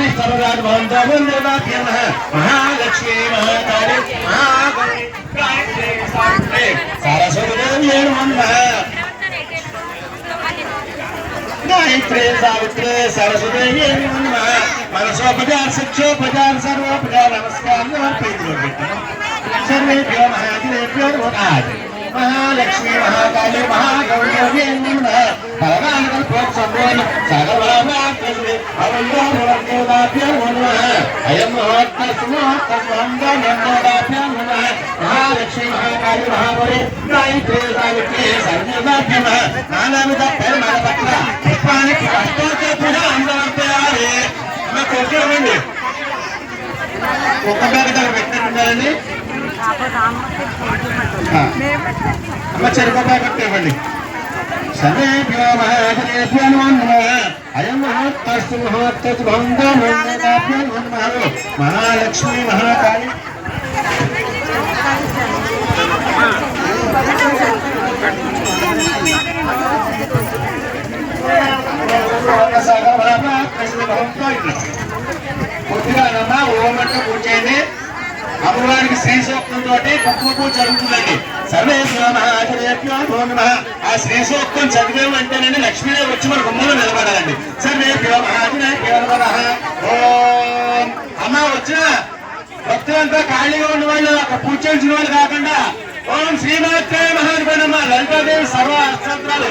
स्वामी सर्वभवन्त वन्दनाभ्यः महालक्ष्मी महाकाले महागणे सरस्वतीदेव्ये नमः गायत्रे सावित्रे सरस्वतीदेव्ये नमः मनसोपचार शिक्षोपचार सर्वोपचार नमस्कार समर्पयित्वा सर्वेभ्यो महादिनेभ्यो नमः महालक्ष्मी महाकाले అయం మహోత్తస్మోత్తస్మంగోదాభ్యం నమః మహాలక్ష్మీ మహాకాళి మహాబలి గాయత్రీ సావిత్రి సంజీవాభ్యం నానావిధ పరిమళపత్ర చెరుకు బ్యాగ్ సర్వేభ్యో మహాజనేభ్యో నమో నమః అయం మహోత్తస్తు మహోత్తస్తు భంగో మంగళాభ్యో నమో నమః మహాలక్ష్మి మహాకాళి కొద్దిగా నమ్మ ఓమంటూ పూజ చేయండి అమ్మవారికి శ్రీశోక్తంతో సూక్తంతో జరుగుతుందండి. సర్వేశ్వర మహాచర్యభ్యో ఆ శ్రీశోక్తం చదివేమంటేనండి లక్ష్మీదేవి వచ్చి మన గుమ్మలో నిలబడాలండి. సర్వే ఓం. అమ్మ వచ్చిన భక్తులంతా ఖాళీగా ఉన్న వాళ్ళు అక్కడ పూజ వాళ్ళు కాకుండా ఓం శ్రీమాత్రే మహానుభవనమ్మ లలితాదేవి సర్వ అక్షంత్రాలు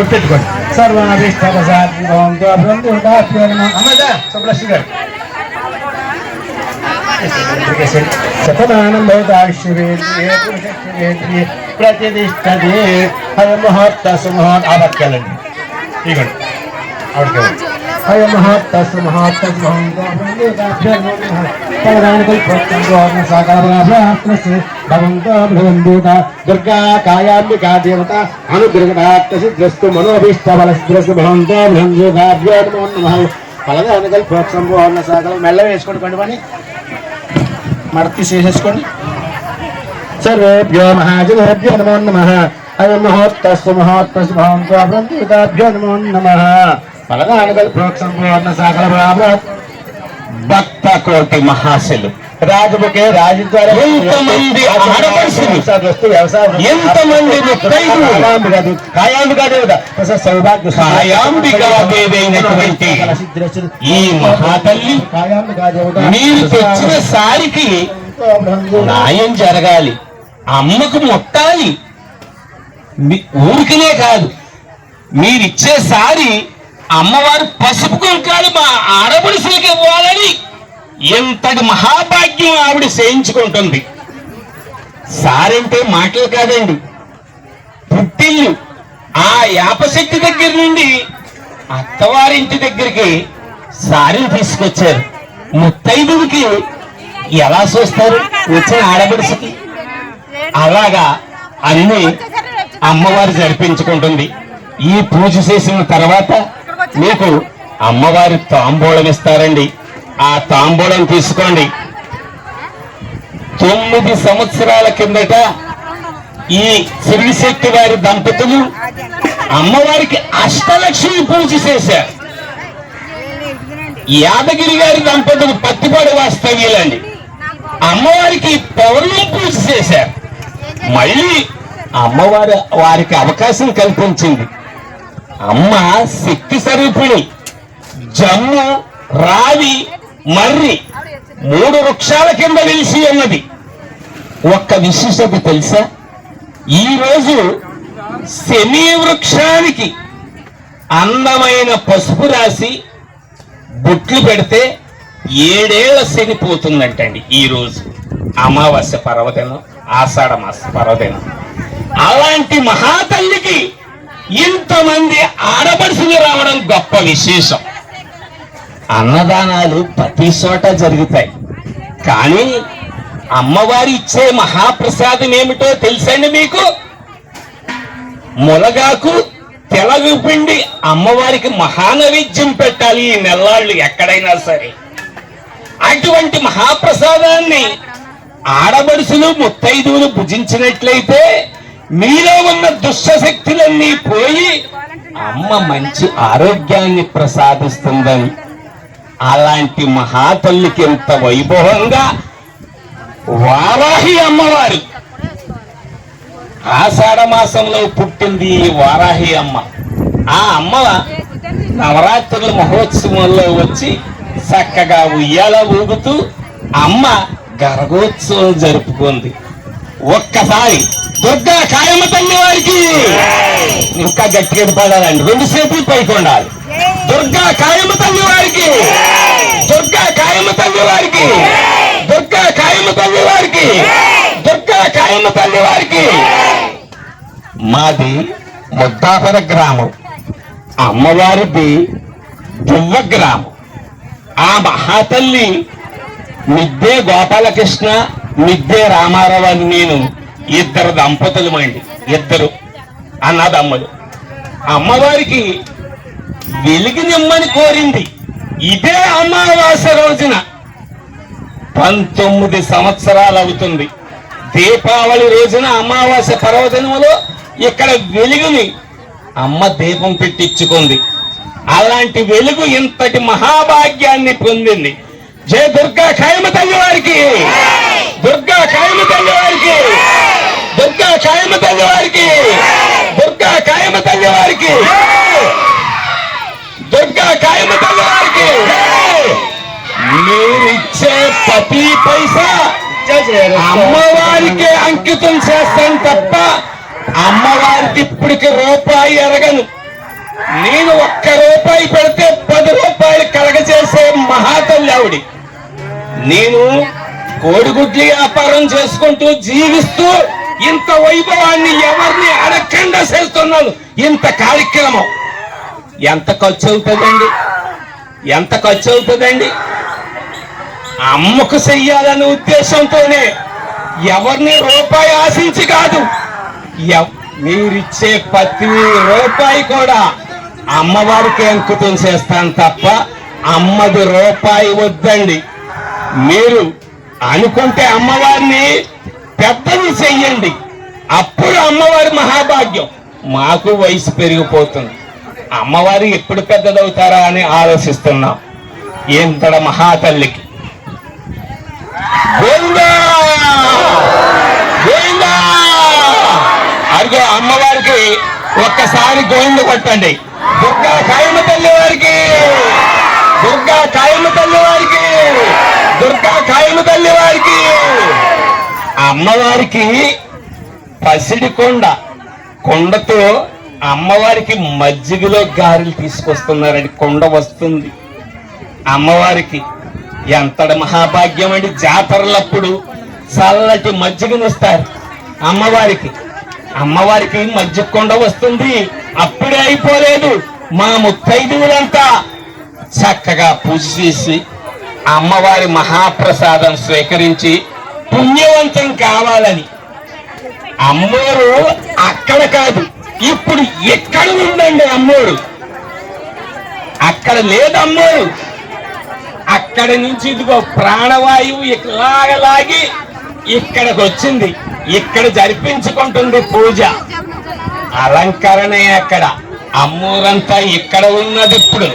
గుర్తెట్టుకోండి గారు శతమానం భవతాశ్వరేంద్రియే పురుషేంద్రియే ప్రతిష్టతే హయ మహోత్త సుమహోత్ ఆ వాక్యాలండి ఇగోండి. ఆవిడకి హయ మహోత్త సుమహోత్త దుర్గా కాయాంబికా దేవత అనుగ్రహసిద్రస్తు మనోభీష్ట బలసిద్రస్తు నమో నమః. ఫలదానకల్ ప్రోత్సంభోహన సాగరం మెల్ల వేసుకోండి కొండి పని మడతి చేసేసుకోండి. సర్వేభ్యో మహాజనేభ్యో నమో నమః. అయం మహోత్తస్సు మహోత్తస్సు భవంతో నమో నమః. భక్త కోటి మహాశలు. రాజుకే రాజద్వార ఎంతమంది ఆడపడుచులు, ఎంతమంది ముత్తైదువులు, కాయాంబికా దేవత సౌభాగ్య కాయాంబికాదేవి అయినటువంటి ఈ మహాతల్లి. మీరు తెచ్చిన సారికి న్యాయం జరగాలి. అమ్మకు ముట్టాలి. ఊరికనే కాదు. మీరిచ్చే సారి అమ్మవారు పసుపు కుంకాలు మా ఆడపడుసులకి ఇవ్వాలని ఎంతటి మహాభాగ్యం ఆవిడ చేయించుకుంటుంది. సారంటే మాటలు కాదండి. పుట్టిల్లు. ఆ యాపశక్తి దగ్గర నుండి అత్తవారింటి దగ్గరికి సారిని తీసుకొచ్చారు. ముత్తైదువుకి ఎలా చూస్తారు? వచ్చిన ఆడపడుసుకి అలాగా అన్ని అమ్మవారు జరిపించుకుంటుంది. ఈ పూజ చేసిన తర్వాత మీకు అమ్మవారి తాంబూలం ఇస్తారండి. ఆ తాంబూలం తీసుకోండి. తొమ్మిది సంవత్సరాల కిందట ఈ శ్రీశక్తి వారి దంపతులు అమ్మవారికి అష్టలక్ష్మి పూజ చేశారు. యాదగిరి గారి దంపతులు పత్తిపాడు వాస్తవ్యులండి. అమ్మవారికి పౌర్ణం పూజ చేశారు. మళ్ళీ అమ్మవారి వారికి అవకాశం కల్పించింది. అమ్మ శక్తి స్వరూపిణి. జమ్ము రావి మర్రి మూడు వృక్షాల కింద నిలిచి ఉన్నది. ఒక్క విశిష్టత తెలుసా? ఈ రోజు శని వృక్షానికి అందమైన పసుపు రాసి బుట్లు పెడితే ఏడేళ్ళ శని పోతుందంటండి ఈ రోజు అమావాస్య పర్వదినం ఆషాఢ మాస పర్వదినం. అలాంటి మహాతల్లికి ఇంతమంది ఆడపడుచులు రావడం గొప్ప విశేషం. అన్నదానాలు ప్రతి చోట జరుగుతాయి. కానీ అమ్మవారి ఇచ్చే మహాప్రసాదం ఏమిటో తెలుసండి మీకు? ములగాకు తెలగు పిండి అమ్మవారికి మహానైవేద్యం పెట్టాలి ఈ నెల్లాళ్ళు ఎక్కడైనా సరే. అటువంటి మహాప్రసాదాన్ని ఆడబడుసులు ముత్తైదువులు భుజించినట్లయితే మీలో ఉన్న దుష్టశక్తులన్నీ పోయి అమ్మ మంచి ఆరోగ్యాన్ని ప్రసాదిస్తుందని అలాంటి మహాతల్లికి ఎంత వైభవంగా వారాహి అమ్మవారు. ఆషాఢ మాసంలో పుట్టింది ఈ వారాహి అమ్మ. ఆ అమ్మ నవరాత్రుల మహోత్సవంలో వచ్చి చక్కగా ఉయ్యాల ఊగుతూ అమ్మ గర్భోత్సవం జరుపుకుంది. ఒక్కసారి దుర్గా కాయమ తల్లి వారికి. ఇంకా గట్టిగా పడాలండి. రెండు సేపులు పైకి ఉండాలి. దుర్గా కాయమ్మ తల్లి వారికి. దుర్గా కాయమ తల్లి వారికి. దుర్గా కాయమ తల్లి వారికి. దుర్గా కాయమ తల్లి వారికి. మాది ముద్దాపర గ్రామం. అమ్మవారిది దువ్వ గ్రామం. ఆ మహాతల్లి మిద్దే గోపాలకృష్ణ మిద్దే రామారావు అని నేను ఇద్దరు దంపతులమండి ఇద్దరు అన్నదమ్ములు. అమ్మవారికి వెలుగునిమ్మని కోరింది. ఇదే అమావాస్య రోజున. పంతొమ్మిది సంవత్సరాలు అవుతుంది. దీపావళి రోజున అమావాస్య పర్వదినములో ఇక్కడ వెలుగుని అమ్మ దీపం పెట్టించుకుంది. అలాంటి వెలుగు ఇంతటి మహాభాగ్యాన్ని పొందింది. జయ దుర్గా ఖాయమ తల్లి వారికి! దుర్గా ఖాయమ తల్లి వారికి! దుర్గా ఖాయమ తల్లి వారికి. దుర్గా ఖాయమ తల్లి వారికి. దుర్గా ఖాయమ తల్లి వారికి. మీరిచ్చే ప్రతి పైసా అమ్మవారికి అంకితం చేస్తాను తప్ప అమ్మవారికి ఇప్పటికి రూపాయి ఎరగను. నేను ఒక్క రూపాయి పెడితే పది రూపాయలు కలగజేసే మహాతల్లి ఆవిడ. నేను కోడిగుడ్లు వ్యాపారం చేసుకుంటూ జీవిస్తూ ఇంత వైభవాన్ని ఎవరిని అడగకుండా చేస్తున్నాను? ఇంత కార్యక్రమం. ఎంత ఖర్చు అవుతుందండి? ఎంత ఖర్చు అవుతుందండి? అమ్మకు చెయ్యాలనే ఉద్దేశంతోనే ఎవరిని రూపాయి ఆశించి కాదు ఎవ్- మీరిచ్చే ప్రతి రూపాయి కూడా అమ్మవారికి అంకితం చేస్తాను తప్ప అమ్మది రూపాయి వద్దండి. మీరు అనుకుంటే అమ్మవారిని పెద్దది చెయ్యండి. అప్పుడు అమ్మవారి మహాభాగ్యం. మాకు వయసు పెరిగిపోతుంది. అమ్మవారు ఎప్పుడు పెద్దదవుతారా అని ఆలోచిస్తున్నాం. ఇంతడ మహాతల్లికి. గోవిందా! అదిగో అమ్మవారికి ఒక్కసారి గోవింద కొట్టండి. దుర్గా కాయమ తల్లి వారికి. దుర్గా కాయమ తల్లి వారికి. దుర్గా కాయమ తల్లి వారికి. అమ్మవారికి పసిడి కొండ కొండతో అమ్మవారికి మజ్జిగలో గారెలు తీసుకొస్తున్నారండి కొండ వస్తుంది. అమ్మవారికి ఎంతటి మహాభాగ్యం అండి జాతరలప్పుడు చల్లటి మజ్జిగనిస్తారు అమ్మవారికి అమ్మవారికి మజ్జిగ కొండ వస్తుంది. అప్పుడే అయిపోలేదు. మా ముత్తైదువులంతా చక్కగా పూజ చేసి అమ్మవారి మహాప్రసాదం స్వీకరించి పుణ్యవంతం కావాలని. అమ్మోరు అక్కడ కాదు ఇప్పుడు ఎక్కడ ఉందండి అమ్మోరు అక్కడ లేదు అమ్మోరు అక్కడ నుంచి ఇదిగో ప్రాణవాయువు ఇలాగలాగి ఇక్కడికి వచ్చింది. ఇక్కడ జరిపించుకుంటుంది పూజ. అలంకరణే అక్కడ. అమ్మూరంతా ఇక్కడ ఉన్నది ఇప్పుడు.